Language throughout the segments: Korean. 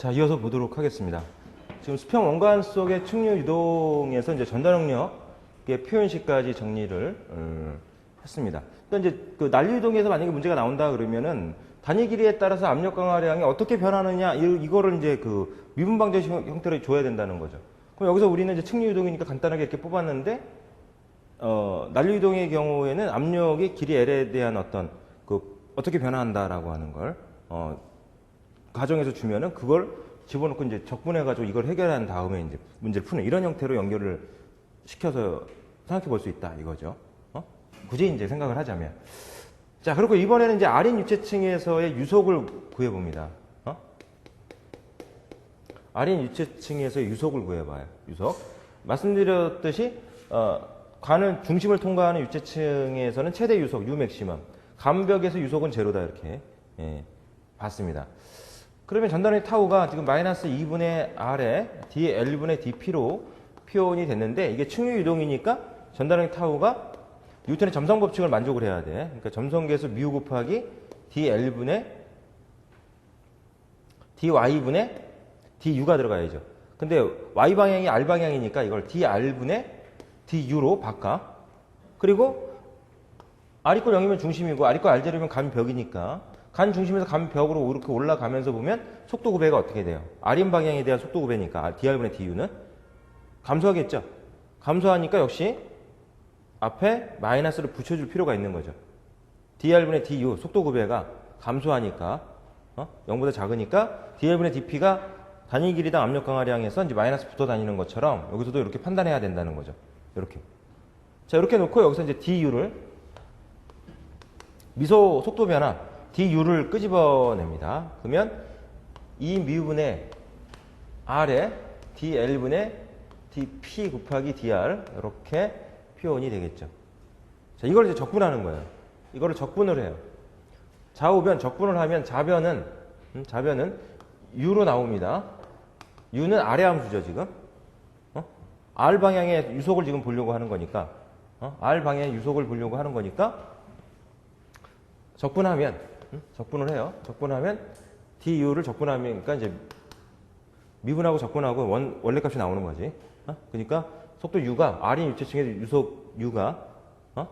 자, 이어서 보도록 하겠습니다. 지금 수평 원관 속의 측류 유동에서 이제 전달능력의 표현식까지 정리를 음, 했습니다. 그러니까 이제 그 난리 유동에서 만약에 문제가 나온다 그러면은 단위 길이에 따라서 압력 강화량이 어떻게 변하느냐 이, 이거를 이제 그 미분 방정 형태로 줘야 된다는 거죠. 그럼 여기서 우리는 이제 측류 유동이니까 간단하게 이렇게 뽑았는데 어, 난리 유동의 경우에는 압력이 길이 L에 대한 어떤 그 어떻게 변화한다라고 하는 걸 어, 가정에서 주면은 그걸 집어넣고 이제 적분해가지고 이걸 해결한 다음에 이제 문제를 푸는 이런 형태로 연결을 시켜서 생각해 볼 수 있다 이거죠. 어? 굳이 이제 생각을 하자면. 자, 그리고 이번에는 이제 아린 유체층에서의 유속을 구해봅니다. 어? 아린 유체층에서의 유속을 구해봐요. 유속. 말씀드렸듯이, 어, 관을 중심을 통과하는 유체층에서는 최대 유속, U 맥시멈. 감벽에서 유속은 제로다, 이렇게, 예, 봤습니다. 그러면 전단의 타우가 지금 마이너스 2분의 R에 dL분의 dP로 표현이 됐는데 이게 충유 유동이니까 전단의 타우가 뉴턴의 점성 법칙을 만족을 해야 돼. 그러니까 점성계에서 뮤 곱하기 dL분의 dy분의 du가 들어가야죠. 근데 y 방향이 r 방향이니까 이걸 dr분의 du로 바꿔. 그리고 r 이꼴 0이면 중심이고 r 이꼴 r0이면 간 벽이니까 간 중심에서 간 벽으로 이렇게 올라가면서 보면 속도 구배가 어떻게 돼요? r인 방향에 대한 속도 구배니까 dr분의 du는 감소하겠죠. 감소하니까 역시 앞에 마이너스를 붙여줄 필요가 있는 거죠. dr분의 du 속도 구배가 감소하니까 어? 0보다 작으니까 dr분의 dp가 단위 길이당 압력 강화량에서 이제 마이너스 붙어 다니는 것처럼 여기서도 이렇게 판단해야 된다는 거죠. 이렇게. 자, 이렇게 놓고 여기서 이제 du를 미소 속도 변화 du를 끄집어냅니다. 그러면 이 미분의 r에 dl분의 dp 곱하기 dr 이렇게 표현이 되겠죠. 자, 이걸 이제 적분하는 거예요. 이거를 적분을 해요. 좌우변 적분을 하면 좌변은 음, 좌변은 u로 나옵니다. u는 아래 함수죠 지금. 어? r 방향의 유속을 지금 보려고 하는 거니까 어? r 방향의 유속을 보려고 하는 거니까 적분하면 음? 적분을 해요. 적분하면 du를 적분하면 그러니까 이제 미분하고 적분하고 원, 원래 값이 나오는 거지. 어? 그러니까 속도 u가 r인 유체층의 유속 u가 어?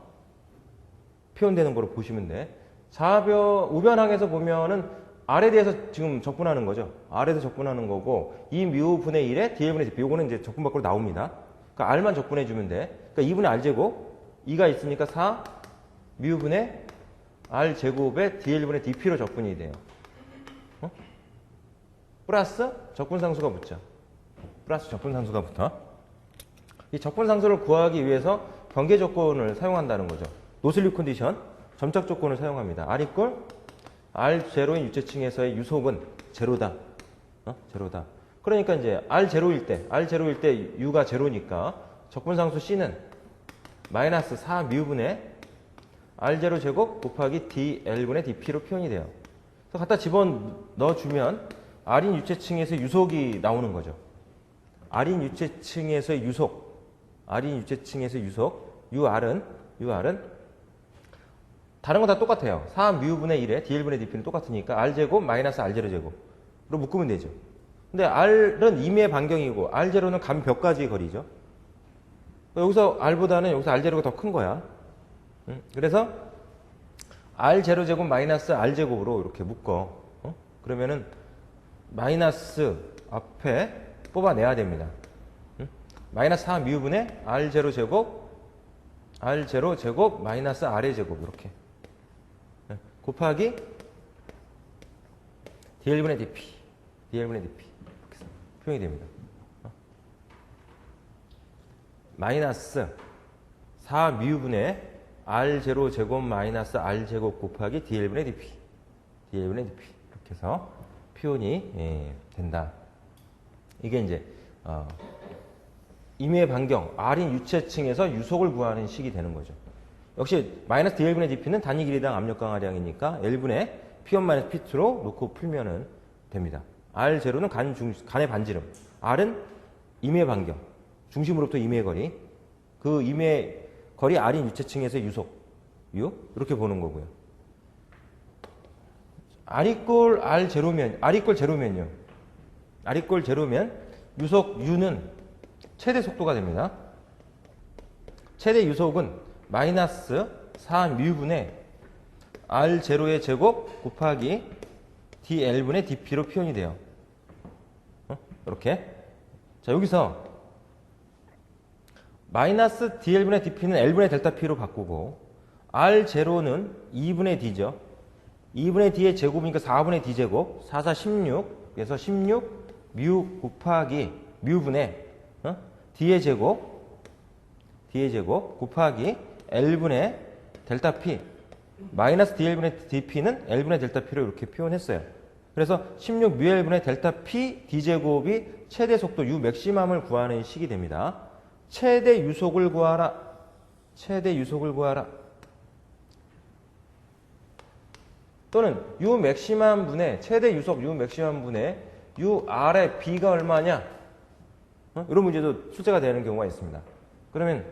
표현되는 거로 보시면 돼. 좌변 우변항에서 보면은 r에 대해서 지금 적분하는 거죠. r에서 적분하는 거고 이 뮤분의 1에 dl분의 dp 요거는 이제 적분 밖으로 나옵니다. 그러니까 r만 적분해 주면 돼. 그러니까 2분의 r 제곱 2가 있으니까 4 뮤분의 r 제곱에 dl분의 dp로 적분이 돼요. 어? 플러스 적분상수가 붙죠. 플러스 적분상수가 붙어. 이 적분상수를 구하기 위해서 경계 조건을 사용한다는 거죠. 노슬립 컨디션, 점착 조건을 사용합니다. R 이꼴 R0인 유체층에서의 유속은 제로다. 어? 제로다. 그러니까 이제 R0일 때, R0일 때 U가 제로니까 적분상수 C는 마이너스 4뮤분의 R0 제곱 곱하기 DL분의 DP로 표현이 돼요. 그래서 갖다 집어 넣어주면 R인 유체층에서 유속이 나오는 거죠. R인 유체층에서의 유속, R인 유체층에서의 유속, UR은, UR은 다른 건 다 똑같아요. 4뮤분의 1에 dl분의 dp는 똑같으니까 r제곱 마이너스 r0 제곱으로 묶으면 되죠. 근데 r은 임의 반경이고 r0는 간 벽까지의 거리죠. 여기서 r보다는 여기서 r0가 더 큰 거야. 응? 그래서 r0 제곱 마이너스 r제곱으로 이렇게 묶어. 어? 그러면은 마이너스 앞에 뽑아내야 됩니다. 응? 마이너스 4뮤분의 r0 제곱 r0 제곱 마이너스 r의 제곱 이렇게 곱하기 dl분의 dp dl분의 dp 이렇게 표현이 됩니다. 어? 마이너스 4뮤분의 r0 제곱 마이너스 r 제곱 곱하기 dl분의 dp dl분의 dp 이렇게 해서 표현이 예, 된다. 이게 이제 어, 임의 반경 R인 유체층에서 유속을 구하는 식이 되는 거죠. 역시 마이너스 dl분의 dp는 단위 길이당 압력 강화량이니까 L분의 P1 마이너스 P2로 놓고 풀면은 됩니다. R0는 간 중, 간의 반지름. R은 임의 반경. 중심으로부터 임의 거리. 그 임의 거리 R인 유체층에서 유속. U. 이렇게 보는 거고요. R 이꼴 R 제로면, R 이꼴 제로면요. r 이꼴 제로면 유속 u는 최대 속도가 됩니다. 최대 유속은 마이너스 4뮤분의 r 제로의 제곱 곱하기 dl분의 dp로 표현이 돼요. 어? 이렇게. 자 여기서 마이너스 dl분의 dp는 l분의 델타 p로 바꾸고 r 제로는 2분의 d죠. 2분의 d의 제곱이니까 4분의 d 제곱 4, 4, 16 그래서 16 뮤 곱하기 뮤분의 어? d의 제곱 d의 제곱 곱하기 l분의 델타 p 마이너스 dl분의 dp는 l분의 델타 p로 이렇게 표현했어요. 그래서 16 뮤l분의 델타 p d제곱이 최대 속도 u 맥시멈을 구하는 식이 됩니다. 최대 유속을 구하라. 최대 유속을 구하라. 또는 u 맥시멈 분의 최대 유속 u 맥시멈 분의 u r의 b가 얼마냐? 어? 이런 문제도 출제가 되는 경우가 있습니다. 그러면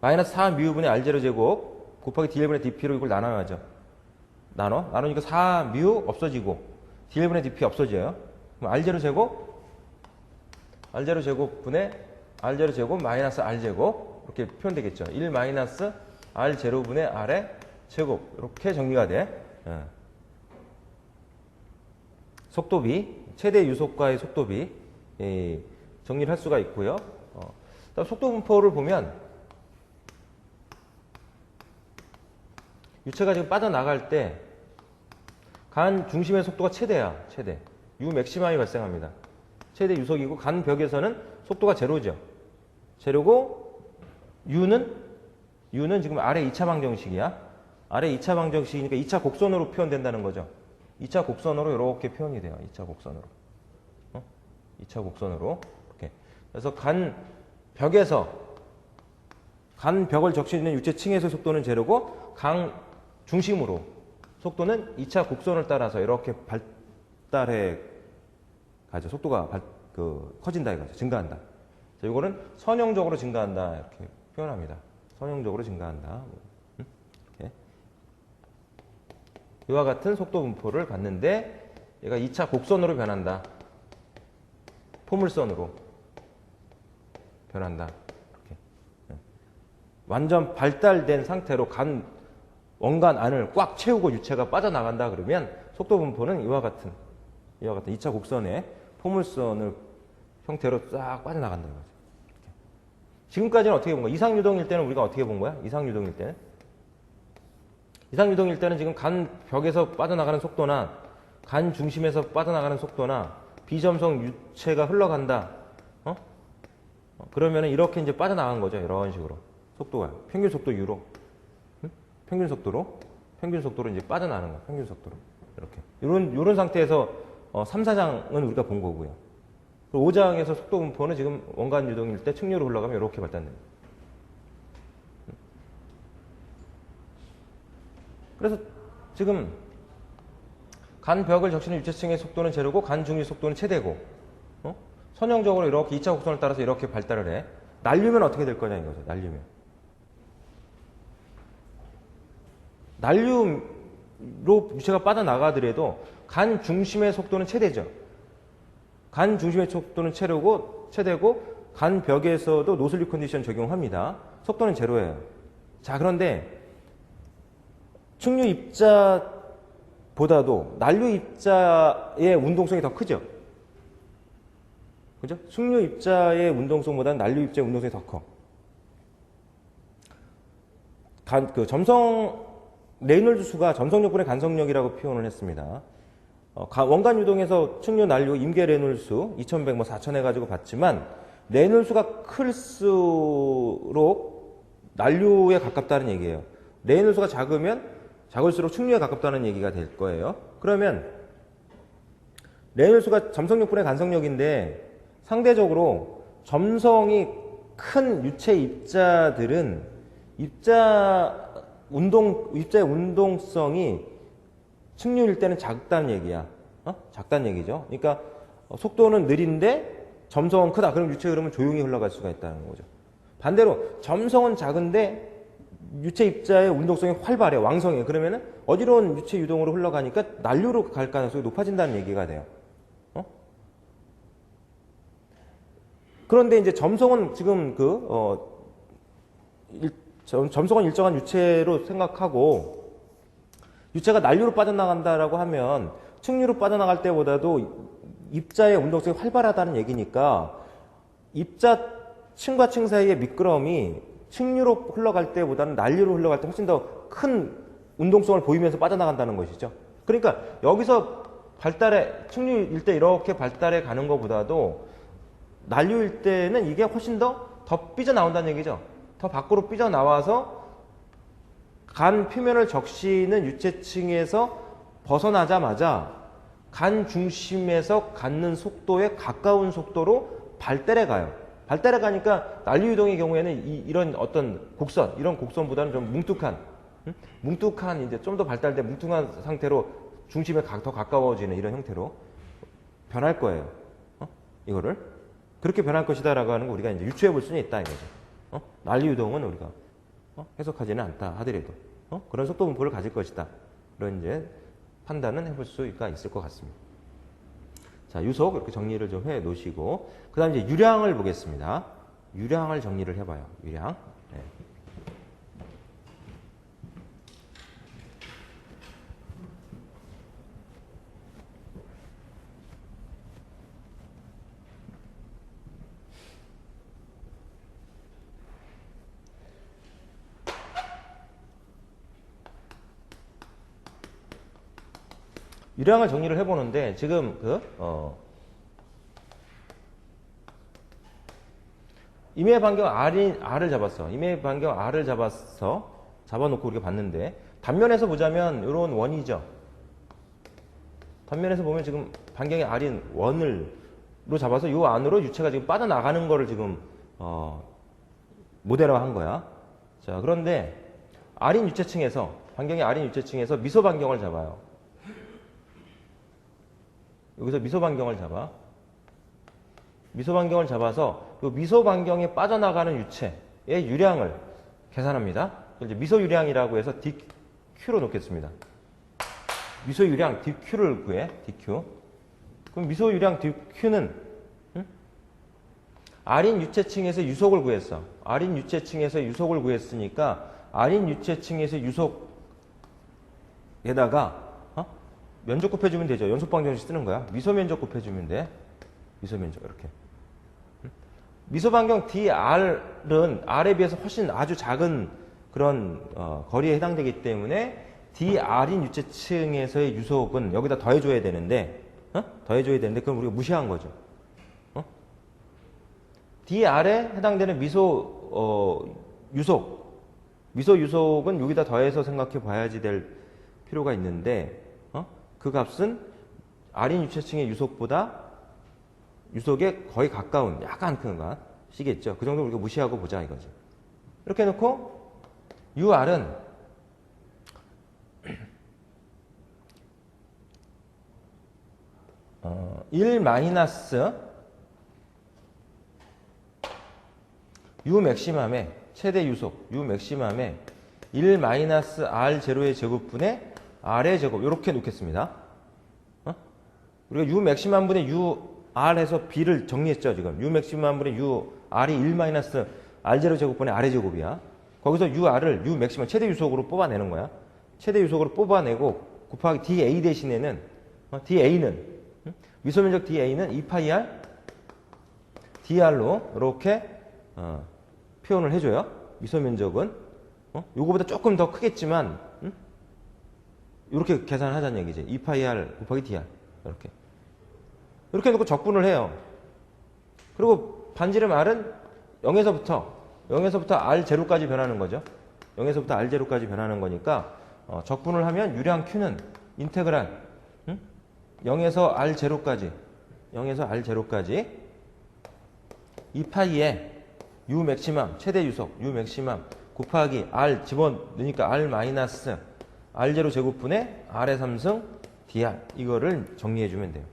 마이너스 4뮤분의 r0 제곱 곱하기 dl분의 dp로 이걸 나눠야죠. 나눠? 나누니까 4뮤 없어지고 dl분의 dp 없어져요. 그럼 r0 제곱 r0 제곱 분의 r0 제곱 마이너스 r 제곱 이렇게 표현되겠죠. 1 마이너스 r 제로분의 r의 제곱 이렇게 정리가 돼. 예. 속도비 최대 유속과의 속도비 예, 정리를 할 수가 있고요. 어, 속도 분포를 보면 유체가 지금 빠져나갈 때 간 중심의 속도가 최대야, 최대. U 맥시멈이 발생합니다. 최대 유속이고 간 벽에서는 속도가 제로죠. 제로고 U는 U는 지금 아래 2차 방정식이야. 아래 2차 방정식이니까 2차 곡선으로 표현된다는 거죠. 2차 곡선으로 이렇게 표현이 돼요. 2차 곡선으로. 어? 2차 곡선으로 이렇게. 그래서 간 벽에서 간 벽을 적시는 유체층에서 속도는 제로고 강 중심으로 속도는 2차 곡선을 따라서 이렇게 발달해 가죠. 속도가 발, 그, 커진다 이거죠. 증가한다. 자, 이거는 선형적으로 증가한다 이렇게 표현합니다. 선형적으로 증가한다. 음? 이렇게. 이와 같은 속도 분포를 갖는데 얘가 2차 곡선으로 변한다. 포물선으로 변한다. 이렇게. 네. 완전 발달된 상태로 간 원간 안을 꽉 채우고 유체가 빠져나간다 그러면 속도 분포는 이와 같은 이와 같은 2차 곡선의 포물선을 형태로 싹 빠져나간다는 거죠. 지금까지는 어떻게 본 거야? 이상유동일 때는 우리가 어떻게 본 거야? 이상유동일 때는? 이상유동일 때는 지금 간 벽에서 빠져나가는 속도나 간 중심에서 빠져나가는 속도나 비점성 유체가 흘러간다. 어? 어, 그러면은 이렇게 이제 빠져나간 거죠. 이런 식으로. 속도가. 평균 속도 유로. 응? 평균 속도로. 평균 속도로 이제 빠져나가는 거야. 평균 속도로. 이렇게. 이런, 이런 상태에서 어, 3, 4장은 우리가 본 거고요. 그리고 5장에서 속도 분포는 지금 원간 유동일 때 측류로 흘러가면 이렇게 발달됩니다. 그래서 지금 간 벽을 적시는 유체층의 속도는 제로고 간 중위 속도는 최대고 어? 선형적으로 이렇게 2차 곡선을 따라서 이렇게 발달을 해. 날리면 어떻게 될 거냐 이거죠. 날리면. 난류로 유체가 빠져나가더라도 간 중심의 속도는 최대죠. 간 중심의 속도는 최대고, 최대고 간 벽에서도 노슬리 컨디션 적용합니다. 속도는 제로예요. 자, 그런데 측류 입자보다도 난류 입자의 운동성이 더 크죠. 그죠? 측류 입자의 운동성보다는 난류 입자의 운동성이 더 커. 간, 그 점성 레이놀드 수가 점성력분의 간성력이라고 표현을 했습니다. 어, 가- 원간 유동에서 측류 난류 임계 레놀수 2100, 뭐 4000 해가지고 봤지만 레놀수가 클수록 난류에 가깝다는 얘기예요. 레놀수가 작으면 작을수록 측류에 가깝다는 얘기가 될 거예요. 그러면 레놀수가 점성력분의 간성력인데 상대적으로 점성이 큰 유체 입자들은 입자 운동 입자의 운동성이 측류일 때는 작다는 얘기야. 어? 작다는 얘기죠. 그러니까 어, 속도는 느린데 점성은 크다. 그럼 유체 흐름은 조용히 흘러갈 수가 있다는 거죠. 반대로 점성은 작은데 유체 입자의 운동성이 활발해, 왕성해. 그러면은 어지러운 유체 유동으로 흘러가니까 난류로 갈 가능성이 높아진다는 얘기가 돼요. 어? 그런데 이제 점성은 지금 그, 어, 일, 점, 점성은 일정한 유체로 생각하고 유체가 난류로 빠져나간다라고 하면 측류로 빠져나갈 때보다도 입자의 운동성이 활발하다는 얘기니까 입자 층과 층 사이의 미끄럼이 측류로 흘러갈 때보다는 난류로 흘러갈 때 훨씬 더 큰 운동성을 보이면서 빠져나간다는 것이죠. 그러니까 여기서 발달해 측류일 때 이렇게 발달해 가는 것보다도 난류일 때는 이게 훨씬 더 더 삐져 나온다는 얘기죠. 더 밖으로 삐져 나와서 간 표면을 적시는 유체층에서 벗어나자마자 간 중심에서 갖는 속도에 가까운 속도로 발달해 가요. 발달해 가니까 난류 이동의 경우에는 이, 런 어떤 곡선, 이런 곡선보다는 좀 뭉툭한, 응? 뭉툭한 이제 좀 더 발달된 뭉툭한 상태로 중심에 가- 더 가까워지는 이런 형태로 변할 거예요. 어? 이거를 그렇게 변할 것이다라고 하는 거 우리가 이제 유추해 볼 수는 있다 이거죠. 어? 난류 이동은 우리가 어? 해석하지는 않다 하더라도 어? 그런 속도 분포를 가질 것이다. 그런 이제 판단은 해볼 수가 있을 것 같습니다. 자, 유속 이렇게 정리를 좀 해 놓으시고 그다음 이제 유량을 보겠습니다. 유량을 정리를 해봐요. 유량. 네. 유량을 정리를 해보는데 지금 그 어, 임의 반경 R이, R을 잡았어. 임의 반경 R을 잡았어. 잡아놓고 우리가 봤는데 단면에서 보자면 이런 원이죠. 단면에서 보면 지금 반경이 R인 원을로 잡아서 이 안으로 유체가 지금 빠져나가는 거를 지금 어, 모델화 한 거야. 자 그런데 R인 유체층에서 반경이 R인 유체층에서 미소 반경을 잡아요. 여기서 미소 반경을 잡아. 미소 반경을 잡아서 이 미소 반경에 빠져나가는 유체의 유량을 계산합니다. 이제 미소 유량이라고 해서 DQ로 놓겠습니다. 미소 유량 DQ를 구해. DQ. 그럼 미소 유량 DQ는 응? R인 유체층에서 유속을 구했어. R인 유체층에서 유속을 구했으니까 R인 유체층에서 유속에다가 어? 면적 곱해주면 되죠. 연속 방정식 쓰는 거야. 미소 면적 곱해주면 돼. 미소 면적 이렇게. 응? 미소 반경 DR은 R에 비해서 훨씬 아주 작은 그런 어, 거리에 해당되기 때문에 DR인 유체층에서의 유속은 여기다 더해줘야 되는데 어? 더해줘야 되는데 그럼 우리가 무시한 거죠. 어? DR에 해당되는 미소 어, 유속 미소 유속은 여기다 더해서 생각해 봐야지 될 필요가 있는데 어? 그 값은 R인 유체층의 유속보다 유속에 거의 가까운 약간 큰 것이겠죠. 그 정도 우리가 무시하고 보자 이거죠. 이렇게 해놓고 UR은 어, 1 마이너스 U 맥시멈의 최대 유속 U 맥시멈의 1 마이너스 R 제로의 제곱분의 R의 제곱 이렇게 놓겠습니다. 어? 우리가 U 맥시멈 분의 U R 해서 B를 정리했죠 지금 U 맥시멈 분의 U R이 1 마이너스 R 제로 제곱분의 R의 제곱이야. 거기서 U R을 U 맥시멈 최대 유속으로 뽑아내는 거야. 최대 유속으로 뽑아내고 곱하기 DA 대신에는 어, DA는 응? 미소면적 DA는 2파이 R DR로 이렇게 어, 표현을 해줘요. 미소면적은 어? 요거보다 조금 더 크겠지만 응? 이렇게 계산을 하자는 얘기지. 2파이 R 곱하기 DR 이렇게 이렇게 해놓고 적분을 해요. 그리고 반지름 R은 0에서부터 0에서부터 R0까지 변하는 거죠. 0에서부터 R0까지 변하는 거니까 어, 적분을 하면 유량 Q는 인테그랄 응? 0에서 R0까지 0에서 R0까지 2파이에 U 맥시멈 최대 유속 U 맥시멈 곱하기 R 집어넣으니까 R 마이너스 R0 제곱분의 R의 3승 DR 이거를 정리해 주면 돼요.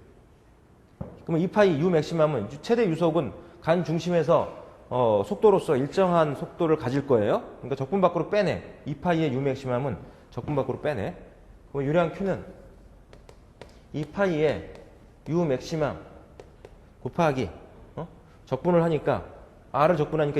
그러면 2파이 U 맥시멈은 유- 최대 유속은 간 중심에서 어, 속도로서 일정한 속도를 가질 거예요. 그러니까 적분 밖으로 빼내. 2파이의 U 맥시멈은 적분 밖으로 빼내. 그럼 유량 Q는 2파이의 U 맥시멈 곱하기 어? 적분을 하니까 R을 적분하니까